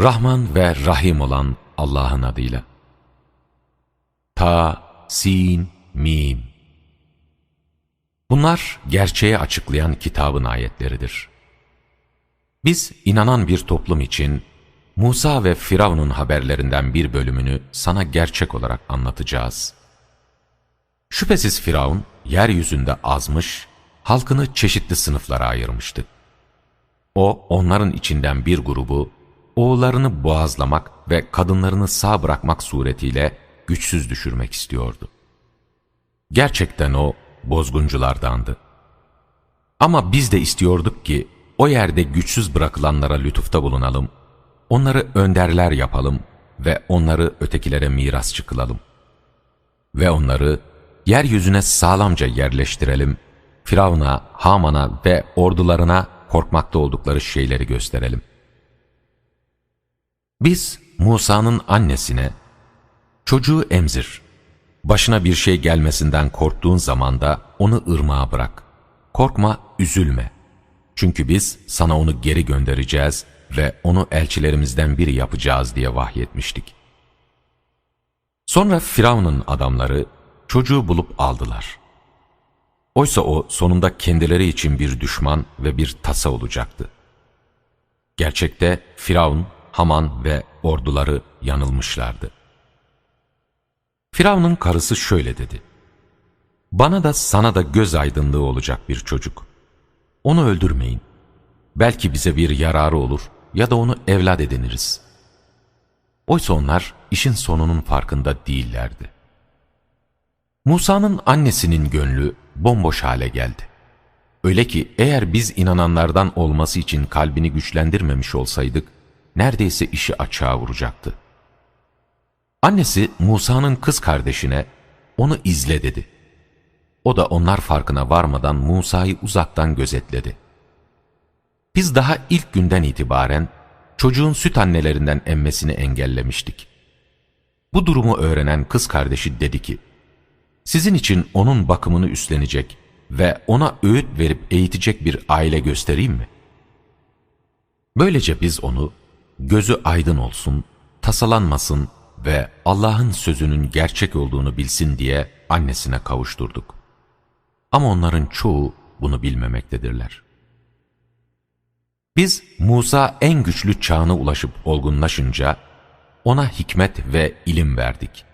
Rahman ve Rahim olan Allah'ın adıyla. Ta, Sin, Mim. Bunlar gerçeği açıklayan kitabın ayetleridir. Biz inanan bir toplum için Musa ve Firavun'un haberlerinden bir bölümünü sana gerçek olarak anlatacağız. Şüphesiz Firavun yeryüzünde azmış, halkını çeşitli sınıflara ayırmıştı. O onların içinden bir grubu oğullarını boğazlamak ve kadınlarını sağ bırakmak suretiyle güçsüz düşürmek istiyordu. Gerçekten o bozgunculardandı. Ama biz de istiyorduk ki o yerde güçsüz bırakılanlara lütufta bulunalım, onları önderler yapalım ve onları ötekilere miras çıkılalım. Ve onları yeryüzüne sağlamca yerleştirelim, Firavun'a, Haman'a ve ordularına korkmakta oldukları şeyleri gösterelim. Biz Musa'nın annesine, çocuğu emzir, başına bir şey gelmesinden korktuğun zaman da onu ırmağa bırak. Korkma, üzülme. Çünkü biz sana onu geri göndereceğiz ve onu elçilerimizden biri yapacağız diye vahyetmiştik. Sonra Firavun'un adamları çocuğu bulup aldılar. Oysa o sonunda kendileri için bir düşman ve bir tasa olacaktı. Gerçekte Firavun, Haman ve orduları yanılmışlardı. Firavun'un karısı şöyle dedi. Bana da sana da göz aydınlığı olacak bir çocuk. Onu öldürmeyin. Belki bize bir yararı olur ya da onu evlat ediniriz. Oysa onlar işin sonunun farkında değillerdi. Musa'nın annesinin gönlü bomboş hale geldi. Öyle ki eğer biz inananlardan olması için kalbini güçlendirmemiş olsaydık, neredeyse işi açığa vuracaktı. Annesi Musa'nın kız kardeşine onu izle dedi. O da onlar farkına varmadan Musa'yı uzaktan gözetledi. Biz daha ilk günden itibaren çocuğun süt annelerinden emmesini engellemiştik. Bu durumu öğrenen kız kardeşi dedi ki, sizin için onun bakımını üstlenecek ve ona öğüt verip eğitecek bir aile göstereyim mi? Böylece biz onu gözü aydın olsun, tasalanmasın ve Allah'ın sözünün gerçek olduğunu bilsin diye annesine kavuşturduk. Ama onların çoğu bunu bilmemektedirler. Biz Musa en güçlü çağına ulaşıp olgunlaşınca ona hikmet ve ilim verdik.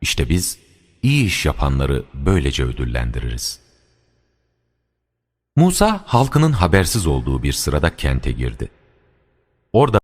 İşte biz iyi iş yapanları böylece ödüllendiririz. Musa halkının habersiz olduğu bir sırada kente girdi. Orada